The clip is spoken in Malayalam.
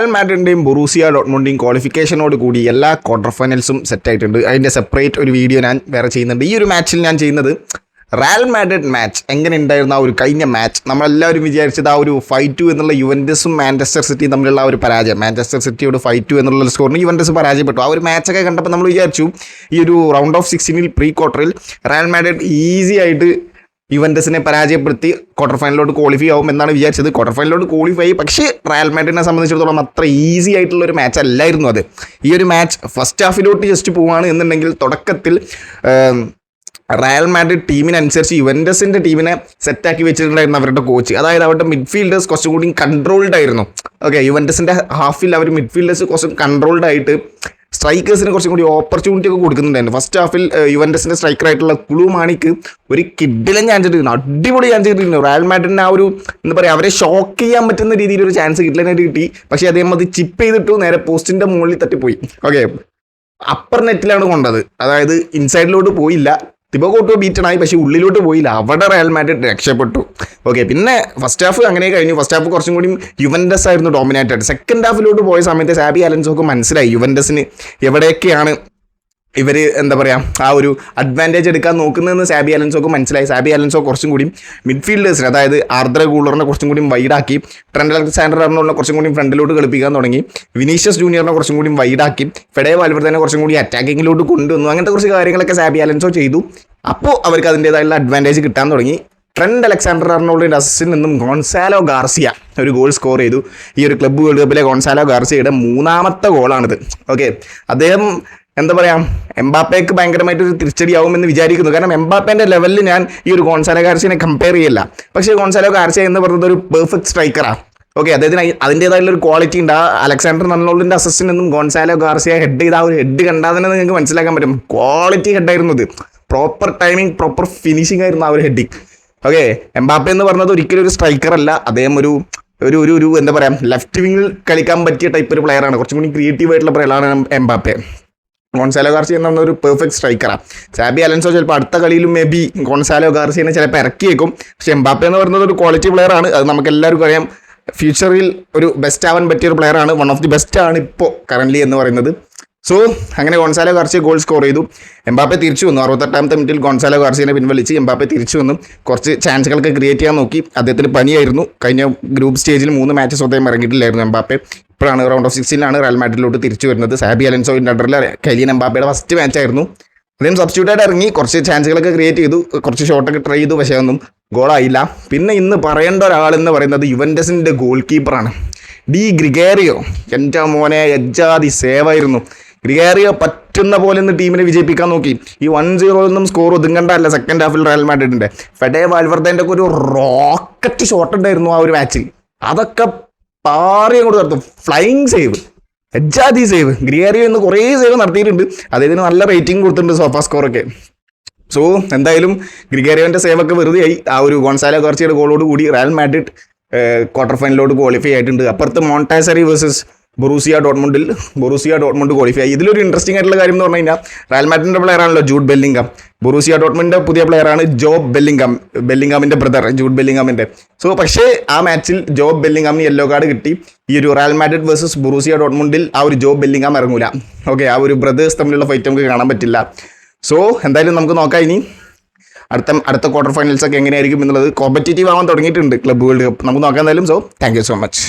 റയൽ മാഡ്രിഡിന്റെയും ബൊറൂസിയ ഡോട്ട്മുണ്ടിന്റെയും ക്വാളിഫിക്കേഷനോട് കൂടി എല്ലാ ക്വാർട്ടർ ഫൈനൽസും സെറ്റ് ആയിട്ടുണ്ട്. അതിന്റെ സെപ്പറേറ്റ് ഒരു വീഡിയോ ഞാൻ വേറെ ചെയ്യുന്നുണ്ട്. ഈ ഒരു മാച്ചിൽ ഞാൻ ചെയ്യുന്നത് റയൽ മാഡ്രിഡ് മാച്ച് എങ്ങനെ ഉണ്ടായിരുന്ന ആ ഒരു കഴിഞ്ഞ മാച്ച് നമ്മളെല്ലാവരും വിചാരിച്ചത് ആ ഒരു ഫൈവ് ടു എന്നുള്ള യുവന്റസും മാഞ്ചസ്റ്റർ സിറ്റിയും തമ്മിലുള്ള ആ ഒരു പരാജയം. മാഞ്ചസ്റ്റർ സിറ്റിയോട് ഫൈവ് ടു എന്നുള്ള സ്കോറിന് യുവന്റസ് പരാജയപ്പെട്ടു. ആ ഒരു മാച്ചൊക്കെ കണ്ടപ്പോൾ നമ്മൾ വിചാരിച്ചു ഈ ഒരു റൗണ്ട് ഓഫ് സിക്സ്റ്റീനിൽ പ്രീ ക്വാർട്ടറിൽ റയൽ മാഡ്രിഡ് ഈസി ആയിട്ട് യുവന്റസിനെ പരാജയപ്പെടുത്തി ക്വാർട്ടർ ഫൈനലിലോട്ട് ക്വാളിഫൈ ആവും എന്നാണ് വിചാരിച്ചത്. ക്വാർട്ടർ ഫൈനലിലോട്ട് ക്വാളിഫൈ പക്ഷേ റയൽ മാഡ്രിഡിനെ സംബന്ധിച്ചിടത്തോളം അത്ര ഈസി ആയിട്ടുള്ള ഒരു മാച്ച് അല്ലായിരുന്നു അത്. ഈ ഒരു മാച്ച് ഫസ്റ്റ് ഹാഫിലോട്ട് ജസ്റ്റ് പോവുകയാണ് എന്നുണ്ടെങ്കിൽ തുടക്കത്തിൽ റയൽ മാഡ്രിഡ് ടീമിനനുസരിച്ച് യുവന്റസിന്റെ ടീമിനെ സെറ്റാക്കി വെച്ചിട്ടുണ്ടായിരുന്നു അവരുടെ കോച്ച് അതായത് അവരുടെ മിഡ്ഫീൽഡേഴ്സ് കുറച്ചും കൂടി കൺട്രോൾഡ് ആയിരുന്നു. ഓക്കെ യുവന്റസിന്റെ ഹാഫിൽ അവർ മിഡ്ഫീൽഡേഴ്സ് കുറച്ചും കൺട്രോൾഡ് ആയിട്ട് സ്ട്രൈക്കേഴ്സിന് കുറച്ചും കൂടി ഓപ്പർച്യൂണിറ്റി ഒക്കെ കൊടുക്കുന്നുണ്ടായിരുന്നു. ഫസ്റ്റ് ഹാഫിൽ യുവന്റസിന്റെ സ്ട്രൈക്കറായിട്ടുള്ള കുളു മാണിക്ക് ഒരു കിഡിലും ഞാൻ കിട്ടിയിരുന്നു അടിപൊളി ഞാൻ കിട്ടിയിരുന്നു റയൽ മാഡ്രിഡിന് ആ ഒരു എന്താ പറയുക അവരെ ഷോക്ക് ചെയ്യാൻ പറ്റുന്ന രീതിയിൽ ഒരു ചാൻസ് കിട്ടലാനായിട്ട് കിട്ടി. പക്ഷേ അദ്ദേഹം അത് ചിപ്പ് ചെയ്തിട്ടു നേരെ പോസ്റ്റിന്റെ മുകളിൽ തട്ടിപ്പോയി. ഓക്കെ അപ്പർ നെറ്റിലാണ് കൊണ്ടത്. അതായത് ഇൻസൈഡിലോട്ട് പോയില്ല. തിബോ കോട്ടോ ബീറ്റണായി പക്ഷേ ഉള്ളിലോട്ട് പോയില്ല. അവിടെ റയൽ മാഡ്രിഡ് രക്ഷപ്പെട്ടു. ഓക്കെ പിന്നെ ഫസ്റ്റ് ഹാഫ് അങ്ങനെ കഴിഞ്ഞു. ഫസ്റ്റ് ഹാഫ് കുറച്ചും കൂടി യുവൻഡസ് ആയിരുന്നു ഡോമിനേറ്റഡ് സെക്കൻഡ് ഹാഫിലോട്ട് പോയ സമയത്ത് സാബി അലൻസോക്ക് മനസ്സിലായി. യുവൻഡസിന് എവിടെയൊക്കെയാണ് ഇവർ എന്താ പറയുക ആ ഒരു അഡ്വാന്റേജ് എടുക്കാൻ നോക്കുന്നതെന്ന് സാബി അലൻസോക്ക് മനസ്സിലായി. സാബി അലൻസോ കുറച്ചും കൂടി മിഡ്ഫീൽഡേഴ്സിന് അതായത് ആർദ്ര കൂളറിനെ കുറച്ചും കൂടി വൈഡാക്കി ട്രെൻഡ് അലക്സാണ്ടർ അറിനുള്ള കുറച്ചും കൂടി ഫ്രണ്ടിലോട്ട് കളിപ്പിക്കാൻ തുടങ്ങി വിനീഷ്യസ് ജൂനിയറിനെ കുറച്ചും കൂടി വൈഡാക്കി ഫെഡേ വാൽവർദ്ധനെ കുറച്ചും കൂടി അറ്റാക്കിങ്ങിലോട്ട് കൊണ്ടുവന്നു. അങ്ങനത്തെ കുറച്ച് കാര്യങ്ങളൊക്കെ സാബി അലൻസോ ചെയ്തു. അപ്പോൾ അവർക്ക് അതിന്റേതായുള്ള അഡ്വാന്റേജ് കിട്ടാൻ തുടങ്ങി. ട്രെൻഡ് അലക്സാണ്ടർ അർണോൾഡിന്റെ അസിസ്റ്റിൽ നിന്നും ഗോൺസാലോ ഗാർസിയ ഒരു ഗോൾ സ്കോർ ചെയ്തു. ഈ ഒരു ക്ലബ്ബ് വേൾഡ് കപ്പിലെ ഗോൺസാലോ ഗാർസിയയുടെ മൂന്നാമത്തെ ഗോളാണിത് ഓക്കെ അദ്ദേഹം എന്താ പറയുക എംബാപ്പയ്ക്ക് ഭയങ്കരമായിട്ട് ഒരു തിരിച്ചടിയാവുമെന്ന് വിചാരിക്കുന്നു. കാരണം എംബാപ്പേന്റെ ലെവലിൽ ഞാൻ ഈ ഒരു ഗോൺസാലോ ഗാർസിയനെ കമ്പയർ ചെയ്യില്ല. പക്ഷേ ഗോൺസാലോ ഗാർസിയ എന്ന് പറയുന്നത് ഒരു പെർഫെക്റ്റ് സ്ട്രൈക്കറാണ് ഓക്കെ അയി- അതിന്റേതായുള്ള ഒരു ക്വാളിറ്റി ഉണ്ട്. ആ അലക്സാണ്ടർ നന്നോളിന്റെ അസിസ്റ്റന്റ് എന്നും ഗോൺസാലോ ഗാർസിയ ഹെഡ് ചെയ്ത ആ ഒരു ഹെഡ് കണ്ടാൽ തന്നെ നിങ്ങൾക്ക് മനസ്സിലാക്കാൻ പറ്റും. ക്വാളിറ്റി ഹെഡായിരുന്നു അത് പ്രോപ്പർ ടൈമിംഗ് പ്രോപ്പർ ഫിനിഷിംഗ് ആയിരുന്നു ആ ഒരു ഹെഡിങ് ഓക്കെ എംബാപ്പെ എന്ന് പറഞ്ഞത് ഒരിക്കലും ഒരു സ്ട്രൈക്കർ അല്ല. അദ്ദേഹം ഒരു ഒരു ഒരു ഒരു എന്താ പറയുക ലെഫ്റ്റ് വിങ്ങിൽ കളിക്കാൻ പറ്റിയ ടൈപ്പ് ഒരു പ്ലെയറാണ് കുറച്ചും കൂടി ക്രിയേറ്റീവ് ആയിട്ടുള്ള പ്ലെയറാണ് എംബാപ്പെ. ഗോൺസാലോ ഗാർസിയ എന്ന് പറഞ്ഞ ഒരു പെർഫെക്റ്റ് സ്ട്രൈക്കറാണ് സാബി അലൻസോ ചിലപ്പോൾ അടുത്ത കളിയിലും മേ ബി ഗോൺസാലോ ഗാർസിയനെ ചിലപ്പോൾ ഇറക്കിയേക്കും. പക്ഷേ എംബാപ്പെ എന്ന് പറയുന്നത് ഒരു ക്വാളിറ്റി പ്ലെയർ ആണ്. അത് നമുക്ക് എല്ലാവർക്കും അറിയാം ഫ്യൂച്ചറിൽ ഒരു ബെസ്റ്റ് ആവാൻ പറ്റിയ ഒരു ആണ്. വൺ ഓഫ് ദി ബെസ്റ്റ് ആണ് ഇപ്പോൾ കറന്റ്ലി എന്ന് പറയുന്നത്. സോ അങ്ങനെ ഗോൺസാലോ ഗാർസിയ ഗോൾ സ്കോർ ചെയ്തു. എംബാപ്പെ തിരിച്ചു വന്നു. അറുപത്തെട്ടാമത്തെ മിനിറ്റിൽ ഗോൺസാലോ ഗാർസിയനെ പിൻവലിച്ച് എംബാപ്പെ തിരിച്ചു വന്നു. കുറച്ച് ചാൻസുകളൊക്കെ ക്രിയേറ്റ് ചെയ്യാൻ നോക്കി. അദ്ദേഹത്തിന് പനിയായിരുന്നു. കഴിഞ്ഞ ഗ്രൂപ്പ് സ്റ്റേജിൽ മൂന്ന് മാച്ചസ് അദ്ദേഹം ഇറങ്ങിയിട്ടില്ലായിരുന്നു എംബാപ്പെ. ഇപ്പോഴാണ് റൗണ്ട് ഓഫ് സിക്സിലാണ് റയൽ മാഡ്രിഡിലോട്ട് തിരിച്ചു വരുന്നത്. സാബി അലൻസോയിന്റെ അണ്ടറിൽ കലിയൻ എംബാപ്പയുടെ ഫസ്റ്റ് മാച്ചായിരുന്നു അദ്ദേഹം സബ്സ്റ്റിറ്റ്യൂട്ടായിട്ട് ഇറങ്ങി. കുറച്ച് ചാൻസുകളൊക്കെ ക്രിയേറ്റ് ചെയ്തു. കുറച്ച് ഷോട്ടൊക്കെ ട്രൈ ചെയ്തു. പക്ഷേ ഒന്നും ഗോളായില്ല പിന്നെ ഇന്ന് പറയേണ്ട ഒരാളെന്ന് പറയുന്നത് യുവൻഡസിന്റെ ഗോൾ കീപ്പറാണ് ഡി ഗ്രിഗേറിയോ. എന്റെ മോനെ എജ്ജാതി സേവായിരുന്നു. ഗ്രിഗേറിയോ പറ്റുന്ന പോലെ ഒന്ന് ടീമിനെ വിജയിപ്പിക്കാൻ നോക്കി. ഈ വൺ സീറോ ഒന്നും സ്കോർ ഒതുങ്ങണ്ടല്ല സെക്കൻഡ് ഹാഫിൽ റയൽ മാഡ്രിഡിന്റെ ഫെഡേ വാൽവർദേന്റെ ഒക്കെ ഒരു റോക്കറ്റ് ഷോട്ട് ഉണ്ടായിരുന്നു ആ ഒരു മാച്ചിൽ അതൊക്കെ പാറി അങ്ങോട്ട് നടത്തും ഫ്ലൈങ് സേവ് എജാതി സേവ് ഗ്രിയേറിയ ഇന്ന് കുറേ സേവ് നടത്തിയിട്ടുണ്ട്. അതായത് നല്ല റേറ്റിംഗ് കൊടുത്തിട്ടുണ്ട് സോഫ സ്കോറൊക്കെ സോ എന്തായാലും ഗ്രിഗേറിയോന്റെ സേവൊക്കെ വെറുതെ ആയി ആ ഒരു ഗോൺസാലോ കുറച്ചിയുടെ ഗോളോട് കൂടി റയൽ മാഡ്രിഡ് ക്വാർട്ടർ ഫൈനലിലോട്ട് ക്വാളിഫൈ ആയിട്ടുണ്ട്. അപ്പുറത്ത് മോണ്ടാസറി വേഴ്സസ് ബൊറൂസിയ ഡോട്ട്മുണ്ടിൽ ബൊറൂസിയ ഡോട്ട്മുണ്ട് ക്വാളിഫൈ ആയി. ഇതിലൊരു ഇൻട്രസ്റ്റിംഗ് ആയിട്ടുള്ള കാര്യം എന്ന് പറഞ്ഞു കഴിഞ്ഞാൽ റയൽ മാഡ്രിഡിന്റെ പ്ലെയർ ആണല്ലോ ജൂഡ് ബെല്ലിംഗം ബൊറൂസിയ ഡോട്ട്മുണ്ടിന്റെ പുതിയ പ്ലെയറാണ് ജോബ് ബെല്ലിംഗം ബെല്ലിംഗാമിന്റെ ബ്രദർ ജൂഡ് ബെല്ലിംഗാമിന്റെ സോ പക്ഷേ ആ മാച്ചിൽ ജോബ് ബെല്ലിംഗാമിന് യെല്ലോ കാർഡ് കിട്ടി. ഈ ഒരു റയൽ മാഡ്രിഡ് വേഴ്സസ് ബൊറൂസിയ ഡോട്ട്മുണ്ടിൽ ആ ഒരു ജോബ് ബെല്ലിംഗാം ഇറങ്ങൂല. ഓക്കെ ആ ഒരു ബ്രദേഴ്സ് തമ്മിലുള്ള ഫൈറ്റ് നമുക്ക് കാണാൻ പറ്റില്ല. സോ എന്തായാലും നമുക്ക് നോക്കാം ഇനി. അടുത്ത അടുത്ത ക്വാർട്ടർ ഫൈനൽസ് ഒക്കെ എങ്ങനെയായിരിക്കും എന്നുള്ളത് കോമ്പറ്റേറ്റീവ് ആവാൻ തുടങ്ങിയിട്ടുണ്ട് ക്ലബ് വേൾഡ് കപ്പ് നമുക്ക് നോക്കാം എന്തായാലും. So thank so much